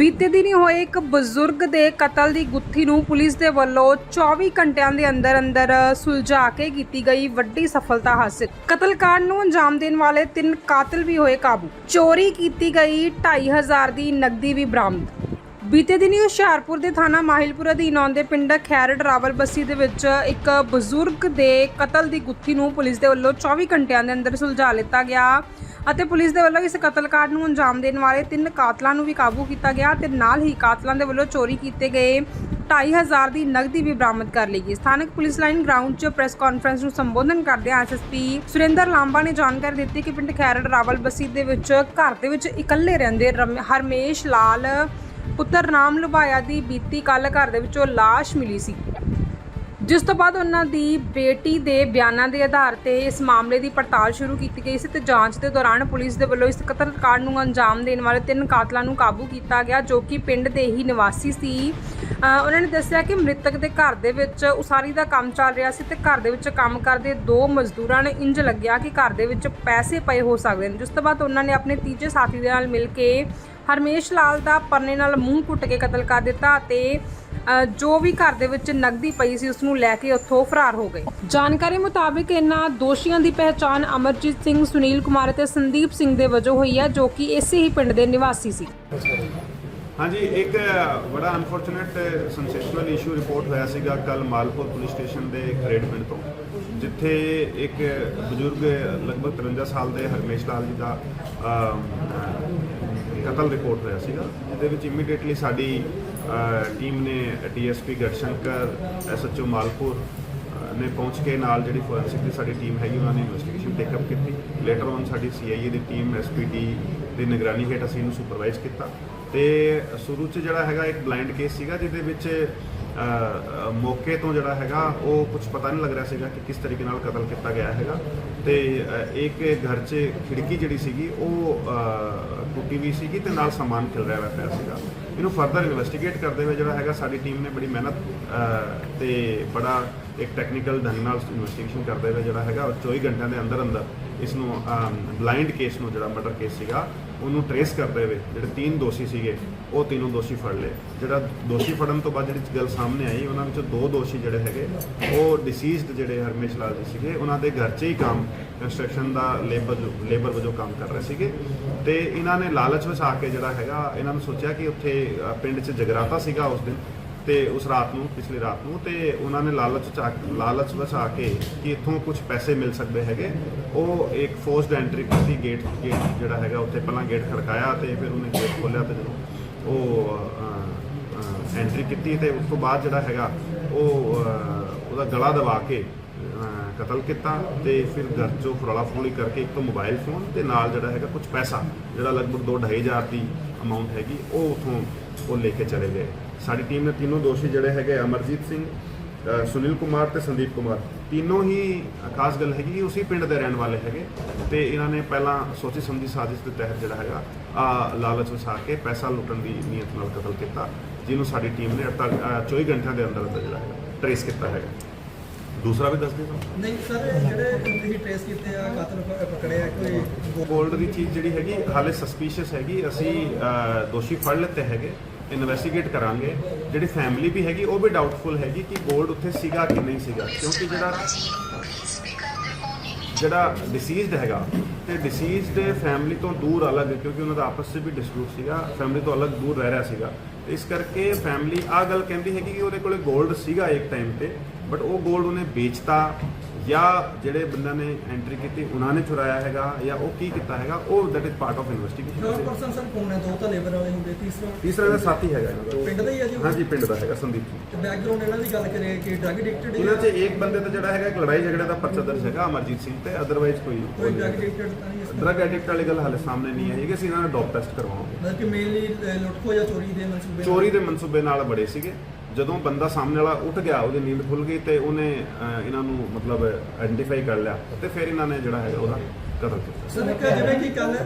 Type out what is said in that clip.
ਬੀਤੇ ਦਿਨੀ ਹੋਏ ਇੱਕ ਬਜ਼ੁਰਗ ਦੇ ਕਤਲ ਦੀ ਗੁੱਥੀ ਨੂੰ ਪੁਲਿਸ ਦੇ ਵੱਲੋਂ 24 ਘੰਟਿਆਂ ਦੇ ਅੰਦਰ ਅੰਦਰ ਸੁਲਝਾ ਕੇ ਕੀਤੀ ਗਈ ਵੱਡੀ ਸਫਲਤਾ ਹਾਸਲ। ਕਤਲकांड ਨੂੰ ਅੰਜਾਮ ਦੇਣ ਵਾਲੇ ਤਿੰਨ ਕਾਤਲ ਵੀ ਹੋਏ ਕਾਬੂ। ਚੋਰੀ ਕੀਤੀ ਗਈ 2500 ਦੀ ਨਕਦੀ ਵੀ ਬਰਾਮਦ। ਬੀਤੇ ਦਿਨੀ ਹੁਸ਼ਿਆਰਪੁਰ ਦੇ ਥਾਣਾ ਮਾਹਿਲਪੁਰ ਅਧੀਨ ਆਉਂਦੇ ਪਿੰਡ ਖੈਰੜ ਰਾਵਲ ਬਸਤੀ ਦੇ ਵਿੱਚ ਇੱਕ ਬਜ਼ੁਰਗ ਦੇ ਕਤਲ ਦੀ ਗੁੱਥੀ ਨੂੰ ਪੁਲਿਸ ਦੇ ਵੱਲੋਂ 24 ਘੰਟਿਆਂ ਦੇ ਅੰਦਰ ਸੁਲਝਾ ਲਿੱਤਾ ਗਿਆ ਅਤੇ ਪੁਲਿਸ ਦੇ ਵੱਲੋਂ ਇਸ ਕਤਲकांड ਨੂੰ ਅੰਜਾਮ ਦੇਣ ਵਾਲੇ ਤਿੰਨ ਕਾਤਲਾਂ ਨੂੰ ਵੀ ਕਾਬੂ ਕੀਤਾ ਗਿਆ ਤੇ ਨਾਲ ਹੀ ਕਾਤਲਾਂ ਦੇ ਵੱਲੋਂ ਚੋਰੀ ਕੀਤੇ ਗਏ 2500 ਦੀ ਨਗਦੀ ਵੀ ਬਰਾਮਦ ਕਰ ਲਈ ਗਈ। ਸਥਾਨਕ ਪੁਲਿਸ ਲਾਈਨ ਗਰਾਊਂਡ 'ਚ ਪ੍ਰੈਸ ਕਾਨਫਰੰਸ ਨੂੰ ਸੰਬੋਧਨ ਕਰਦਿਆਂ ਐਸਐਸਪੀ ਸੁਰਿੰਦਰ ਲਾਂਬਾ ਨੇ ਜਾਣਕਾਰੀ ਦਿੱਤੀ ਕਿ ਪਿੰਡ ਖੈਰੜ ਰਾਵਲ ਬਸਤੀ ਦੇ ਵਿੱਚ ਘਰ ਦੇ ਵਿੱਚ ਇਕੱਲੇ ਰਹਿੰਦੇ ਰਮ- ਹਰਮੇਸ਼ ਲਾਲ ਪੁੱਤਰ ਰਾਮ ਲੁਭਾਇਆ ਦੀ ਬੀਤੀ ਕੱਲ ਘਰ ਦੇ ਵਿੱਚੋਂ ਲਾਸ਼ ਮਿਲੀ ਸੀ। ਜਿਸ ਤੋਂ ਬਾਅਦ ਉਹਨਾਂ ਦੀ ਬੇਟੀ ਦੇ ਬਿਆਨਾਂ ਦੇ ਆਧਾਰ ਤੇ ਇਸ ਮਾਮਲੇ ਦੀ ਪੜਤਾਲ ਸ਼ੁਰੂ ਕੀਤੀ ਗਈ ਸੀ ਤੇ ਜਾਂਚ ਦੇ ਦੌਰਾਨ ਪੁਲਿਸ ਦੇ ਵੱਲੋਂ ਇਸ ਕਤਲकांड ਨੂੰ ਅੰਜਾਮ ਦੇਣ ਵਾਲੇ ਤਿੰਨ ਕਾਤਲਾਂ ਨੂੰ ਕਾਬੂ ਕੀਤਾ ਗਿਆ, ਜੋ ਕਿ ਪਿੰਡ ਦੇ ਹੀ ਨਿਵਾਸੀ ਸੀ। ਉਹਨਾਂ ਨੇ ਦੱਸਿਆ ਕਿ ਮ੍ਰਿਤਕ ਦੇ ਘਰ ਦੇ ਵਿੱਚ ਉਸਾਰੀ ਦਾ ਕੰਮ ਚੱਲ ਰਿਹਾ ਸੀ ਤੇ ਘਰ ਦੇ ਵਿੱਚ ਕੰਮ ਕਰਦੇ ਦੋ ਮਜ਼ਦੂਰਾਂ ਨੇ ਇੰਜ ਲੱਗਿਆ ਕਿ ਘਰ ਦੇ ਵਿੱਚ ਪੈਸੇ ਪਏ ਹੋ ਸਕਦੇ ਨੇ। ਜਿਸ ਤੋਂ ਬਾਅਦ ਉਹਨਾਂ ਨੇ ਆਪਣੇ ਤੀਜੇ ਸਾਥੀ ਦੇ ਨਾਲ ਮਿਲ ਕੇ ਹਰਮੇਸ਼ ਲਾਲ ਦਾ ਪਰਨੇ ਨਾਲ ਮੂੰਹ ਕੁੱਟ ਕੇ ਕਤਲ ਕਰ ਦਿੱਤਾ ਅਤੇ ਜੋ ਵੀ ਘਰ ਦੇ ਵਿੱਚ ਨਕਦੀ ਪਈ ਸੀ ਉਸ ਨੂੰ ਲੈ ਕੇ ਉੱਥੋਂ ਫਰਾਰ ਹੋ ਗਏ। ਜਾਣਕਾਰੀ ਮੁਤਾਬਕ ਇਹਨਾਂ ਦੋਸ਼ੀਆਂ ਦੀ ਪਹਿਚਾਣ ਅਮਰਜੀਤ ਸਿੰਘ, ਸੁਨੀਲ ਕੁਮਾਰ ਅਤੇ ਸੰਦੀਪ ਸਿੰਘ ਦੇ ਵਜੋਂ ਹੋਈ ਹੈ, ਜੋ ਕਿ ਇਸੇ ਹੀ ਪਿੰਡ ਦੇ ਨਿਵਾਸੀ ਸੀ। ਹਾਂਜੀ, ਇੱਕ ਬੜਾ ਅਨਫੋਰਚੂਨੇਟ ਸੈਂਸੇਸ਼ਨਲ ਇਸ਼ੂ ਰਿਪੋਰਟ ਹੋਇਆ ਸੀਗਾ ਕੱਲ ਮਾਲਪੁਰ ਪੁਲਿਸ ਸਟੇਸ਼ਨ ਦੇ ਖਰੇੜ ਪਿੰਡ ਤੋਂ, ਜਿੱਥੇ ਇੱਕ ਬਜ਼ੁਰਗ ਲਗਭਗ 53 ਸਾਲ ਦੇ ਹਰਮੇਸ਼ ਲਾਲ ਜੀ ਦਾ ਕਤਲ ਰਿਪੋਰਟ ਹੋਇਆ ਸੀਗਾ। ਜਿਹਦੇ ਵਿੱਚ ਇਮੀਡੀਏਟਲੀ ਸਾਡੀ ਟੀਮ ਨੇ ਡੀਐਸਪੀ ਗੜਸ਼ੰਕਰ ਐਸਐਚਓ ਮਾਲਪੁਰ ਨੇ ਪਹੁੰਚ ਕੇ ਨਾਲ ਜਿਹੜੀ ਫੋਰੈਂਸਿਕ ਦੀ ਸਾਡੀ ਟੀਮ ਹੈਗੀ, ਉਹਨਾਂ ਨੇ ਇਨਵੈਸਟੀਗੇਸ਼ਨ ਟੇਕਅਪ ਕੀਤੀ। ਲੇਟਰ ਔਨ ਸਾਡੀ ਸੀਆਈਏ ਦੀ ਟੀਮ ਐਸਪੀਡੀ ਦੀ ਨਿਗਰਾਨੀ ਹੇਠ ਅਸੀਂ ਇਹਨੂੰ ਸੁਪਰਵਾਈਜ਼ ਕੀਤਾ। ਤੇ ਸ਼ੁਰੂ 'ਚ ਜਿਹੜਾ ਹੈਗਾ, ਇੱਕ ਬਲਾਈਂਡ ਕੇਸ ਸੀਗਾ, ਜਿਹਦੇ ਵਿੱਚ ਮੌਕੇ ਤੋਂ ਜਿਹੜਾ ਹੈਗਾ, ਉਹ ਕੁਝ ਪਤਾ ਨਹੀਂ ਲੱਗ ਰਿਹਾ ਸੀਗਾ ਕਿ ਕਿਸ ਤਰੀਕੇ ਨਾਲ ਕਤਲ ਕੀਤਾ ਗਿਆ ਹੈਗਾ। ਤੇ ਇੱਕ ਘਰ 'ਚ ਖਿੜਕੀ ਜਿਹੜੀ ਸੀਗੀ, ਉਹ ਅ, ਵੀ ਸੀਗੀ ਤੇ ਨਾਲ ਸਮਾਨ ਖਿਲ ਰਿਹਾ ਹੋਇਆ ਪਿਆ ਸੀਗਾ। ਇਹਨੂੰ ਫਰਦਰ ਇਨਵੈਸਟੀਗੇਟ ਕਰਦੇ ਹੋਏ ਜਿਹੜਾ ਹੈਗਾ ਸਾਡੀ ਟੀਮ ਨੇ ਬੜੀ ਮਿਹਨਤ ਅ, ਤੇ ਬੜਾ ਇੱਕ ਟੈਕਨੀਕਲ ਢੰਗ ਨਾਲ ਇਨਵੈਸਟੀਗੇਸ਼ਨ ਕਰਦੇ ਹੋਏ ਜਿਹੜਾ ਹੈਗਾ, ਉਹ 24 ਘੰਟਿਆਂ ਦੇ ਅੰਦਰ ਅੰਦਰ ਇਸ ਨੂੰ ਬਲਾਈਂਡ ਕੇਸ ਨੂੰ ਜਿਹੜਾ ਮਰਡਰ ਕੇਸ ਸੀਗਾ, ਉਹਨੂੰ ਟਰੇਸ ਕਰਦੇ ਹੋਏ ਜਿਹੜੇ ਤਿੰਨ ਦੋਸ਼ੀ ਸੀਗੇ, ਉਹ ਤਿੰਨੋਂ ਦੋਸ਼ੀ ਫੜ ਲਏ। ਜਿਹੜਾ ਦੋਸ਼ੀ ਫੜਨ ਤੋਂ ਬਾਅਦ ਜਿਹੜੀ ਗੱਲ ਸਾਹਮਣੇ ਆਈ, ਉਹਨਾਂ ਵਿੱਚੋਂ ਦੋ ਦੋਸ਼ੀ ਜਿਹੜੇ ਹੈਗੇ, ਉਹ ਡਿਸੀਜ਼ਡ ਜਿਹੜੇ ਹਰਮੇਸ਼ ਲਾਲ ਜੀ ਸੀਗੇ, ਉਹਨਾਂ ਦੇ ਘਰ 'ਚ ਹੀ ਕੰਮ ਕੰਸਟਰਕਸ਼ਨ ਦਾ ਲੇਬਰ ਲੇਬਰ ਵਜੋਂ ਕੰਮ ਕਰ ਰਹੇ ਸੀਗੇ। ਤੇ ਇਹਨਾਂ ਨੇ ਲਾਲਚ ਵਿੱਚ ਆ ਕੇ ਜਿਹੜਾ ਹੈਗਾ, ਇਹਨਾਂ ਨੂੰ ਸੋਚਿਆ ਕਿ ਉੱਥੇ ਪਿੰਡ 'ਚ ਜਗਰਾਤਾ ਸੀਗਾ ਉਸ ਦਿਨ। ਤੇ ਉਸ ਰਾਤ ਨੂੰ ਪਿਛਲੀ ਰਾਤ ਨੂੰ ਤੇ ਉਹਨਾਂ ਨੇ ਲਾਲਚ ਚ ਆ- ਲਾਲਚ ਵਿੱਚ ਆ ਕੇ ਕਿ ਇੱਥੋਂ ਕੁਝ ਪੈਸੇ ਮਿਲ ਸਕਦੇ ਹੈਗੇ। ਉਹ ਇੱਕ ਫੋਰਸਡ ਐਂਟਰੀ ਕੀਤੀ ਗੇਟ ਗੇਟ ਜਿਹੜਾ ਹੈਗਾ ਉੱਥੇ ਪਹਿਲਾਂ ਗੇਟ ਖੜਕਾਇਆ ਤੇ ਫਿਰ ਉਹਨੇ ਗੇਟ ਖੋਲ੍ਹਿਆ ਤੇ ਜਦੋਂ ਉਹ ਐਂਟਰੀ ਕੀਤੀ ਤੇ ਉਸ ਤੋਂ ਬਾਅਦ ਜਿਹੜਾ ਹੈਗਾ ਉਹ ਅ, ਉਹਦਾ ਗਲਾ ਦਬਾ ਕੇ ਅ, ਕਤਲ ਕੀਤਾ ਤੇ ਫਿਰ ਘਰ ਚੋਂ ਫਰੋਲਾ ਫਰੋਲੀ ਕਰਕੇ ਇੱਕ ਤੋਂ ਮੋਬਾਈਲ ਫੋਨ ਤੇ ਨਾਲ ਜਿਹੜਾ ਹੈਗਾ ਕੁਝ ਪੈਸਾ ਜਿਹੜਾ ਲਗਭਗ 2 ਹਜ਼ਾਰ ਦੀ ਅਮਾਉਂਟ ਹੈਗੀ ਉਹ ਉਥੋਂ ਉਹ ਲੈ ਕੇ ਚਲੇ ਗਏ। ਸਾਡੀ ਟੀਮ ਨੇ ਤਿੰਨੋਂ ਦੋਸ਼ੀ ਜਿਹੜੇ ਹੈਗੇ ਅਮਰਜੀਤ ਸਿੰਘ ਸੁਨੀਲ ਕੁਮਾਰ ਤੇ ਸੰਦੀਪ ਕੁਮਾਰ। ਤਿੰਨੋਂ ਹੀ ਖਾਸ ਗੱਲ ਹੈਗੀ ਕਿ ਉਸੇ ਪਿੰਡ ਦੇ ਰਹਿਣ ਵਾਲੇ ਹੈਗੇ ਤੇ ਇਹਨਾਂ ਨੇ ਪਹਿਲਾਂ ਸੋਚੀ ਸਮਝੀ ਸਾਜ਼ਿਸ਼ ਦੇ ਤਹਿਤ ਜਿਹੜਾ ਹੈਗਾ ਆ ਲਾਲਚ ਵਸਾ ਕੇ ਪੈਸਾ ਲੁੱਟਣ ਦੀ ਨੀਅਤ ਨਾਲ ਕਤਲ ਕੀਤਾ ਜਿਹਨੂੰ ਸਾਡੀ ਟੀਮ ਨੇ 24 ਘੰਟਿਆਂ ਦੇ ਅੰਦਰ ਅੰਦਰ ਜਿਹੜਾ ਹੈਗਾ ਟਰੇਸ ਕੀਤਾ ਹੈਗਾ। ਦੂਸਰਾ ਵੀ ਦੱਸ ਦਿਓ ਨਹੀਂ ਸਰ ਜਿਹੜੇ ਤੁਸੀਂ ਟ੍ਰੇਸ ਕੀਤੇ ਆ ਕਾਤਲ ਪਕੜਿਆ ਕੋਈ ਗੋਲਡ ਦੀ ਚੀਜ਼ ਜਿਹੜੀ ਹੈਗੀ ਹਾਲੇ ਸਸਪੀਸ਼ੀਅਸ ਹੈਗੀ ਅਸੀਂ ਦੋਸ਼ੀ ਫੜ ਲਿੱਤੇ ਹੈਗੇ। ਇਨਵੈਸਟੀਗੇਟ ਕਰਾਂਗੇ। ਜਿਹੜੀ ਫੈਮਿਲੀ ਵੀ ਹੈਗੀ, ਉਹ ਵੀ ਡਾਊਟਫੁਲ ਹੈਗੀ ਕਿ ਗੋਲਡ ਉੱਥੇ ਸੀਗਾ ਕਿ ਨਹੀਂ ਸੀਗਾ। ਕਿਉਂਕਿ ਜਿਹੜਾ ਜਿਹੜਾ ਡਿਸੀਜ਼ਡ ਹੈਗਾ, ਤੇ ਡਿਸੀਜ਼ਡ ਫੈਮਿਲੀ ਤੋਂ ਦੂਰ ਅਲੱਗ, ਕਿਉਂਕਿ ਉਹਨਾਂ ਦਾ ਆਪਸ ਵਿੱਚ ਵੀ ਡਿਸਪਿਊਟ ਸੀਗਾ ਫੈਮਿਲੀ ਤੋਂ ਅਲੱਗ ਦੂਰ ਰਹਿ ਰਿਹਾ ਸੀਗਾ। ਇਸ ਕਰਕੇ ਫੈਮਿਲੀ ਆ ਗੱਲ ਕਹਿੰਦੀ ਹੈਗੀ ਕਿ ਉਹਦੇ ਕੋਲੇ 골ਡ ਸੀਗਾ ਇੱਕ ਟਾਈਮ ਤੇ ਬਟ ਉਹ 골ਡ ਉਹਨੇ ਵੇਚਤਾ ਜਾਂ ਜਿਹੜੇ ਬੰਦਿਆਂ ਨੇ ਐਂਟਰੀ ਕੀਤੀ ਉਹਨਾਂ ਨੇ ਚੁਰਾਇਆ ਹੈਗਾ ਜਾਂ ਉਹ ਕੀ ਕੀਤਾ ਹੈਗਾ ਉਹ that is part of third investigation person sir ਕੌਣ ਹੈ? ਦੋ ਤਾਂ ਲੇਬਰ ਵਾਲੇ ਹੁੰਦੇ ਤੀਸਰਾ? ਤੀਸਰਾ ਦਾ ਸਾਥੀ ਹੈਗਾ ਇਹਨਾਂ ਦਾ। ਪਿੰਡ ਦਾ ਹੀ ਹੈ ਜੀ ਉਹ? ਹਾਂਜੀ ਪਿੰਡ ਦਾ ਹੈਗਾ ਸੰਦੀਪ ਤੇ ਬੈਕਗ੍ਰਾਉਂਡ ਇਹਨਾਂ ਦੀ ਗੱਲ ਕਰੀਏ ਕਿ ਡਰਗ ਐਡਿਕਟਡ ਇਹਨਾਂ 'ਚ ਇੱਕ ਬੰਦੇ ਤੇ ਜਿਹੜਾ ਹੈਗਾ ਇੱਕ ਲੜਾਈ ਝਗੜੇ ਦਾ ਪਰਚਾ ਦਰਜ ਹੈਗਾ ਅਮਰਜੀਤ ਸਿੰਘ ਤੇ ਅਦਰਵਾਈਜ਼ ਕੋਈ ਕੋਈ ਡਰਗ ਐਡਿਕਟਡ ਤਾਂ ਨਹੀਂ ਇਸ ਡਰਗ ਐਡਿਕਟ ਵਾਲੀ ਗੱਲ ਹਾਲੇ ਸਾਹਮਣੇ ਨਹੀਂ ਆਈ ਕਿ ਅਸੀਂ ਇਹਨਾਂ ਦਾ ਡੋਪ ਟੈਸਟ ਕਰਵਾਵਾਂਗੇ। ਮਤਲਬ ਕਿ ਮੇਨਲੀ ਲੁੱਟਖੋ ਜਾਂ ਚੋਰੀ ਦੇ ਮਨਸੂਬੇ ਚੋਰੀ ਦੇ ਮਨਸੂਬੇ ਨਾਲ ਬੜੇ ਸੀਗੇ। ਜਦੋਂ ਬੰਦਾ ਸਾਹਮਣੇ ਵਾਲਾ ਉੱਠ ਗਿਆ ਉਹਦੀ ਨੀਂਦ ਖੁੱਲ ਗਈ ਤੇ ਉਹਨੇ ਅਹ, ਇਹਨਾਂ ਨੂੰ ਮਤਲਬ ਆਇਡੈਂਟੀਫਾਈ ਕਰ ਲਿਆ ਤੇ ਫਿਰ ਇਹਨਾਂ ਨੇ ਜਿਹੜਾ ਹੈਗਾ ਉਹਦਾ ਕਤਲ ਕੀਤਾ। ਸਰ ਜਿਵੇਂ ਕਿ ਕੱਲ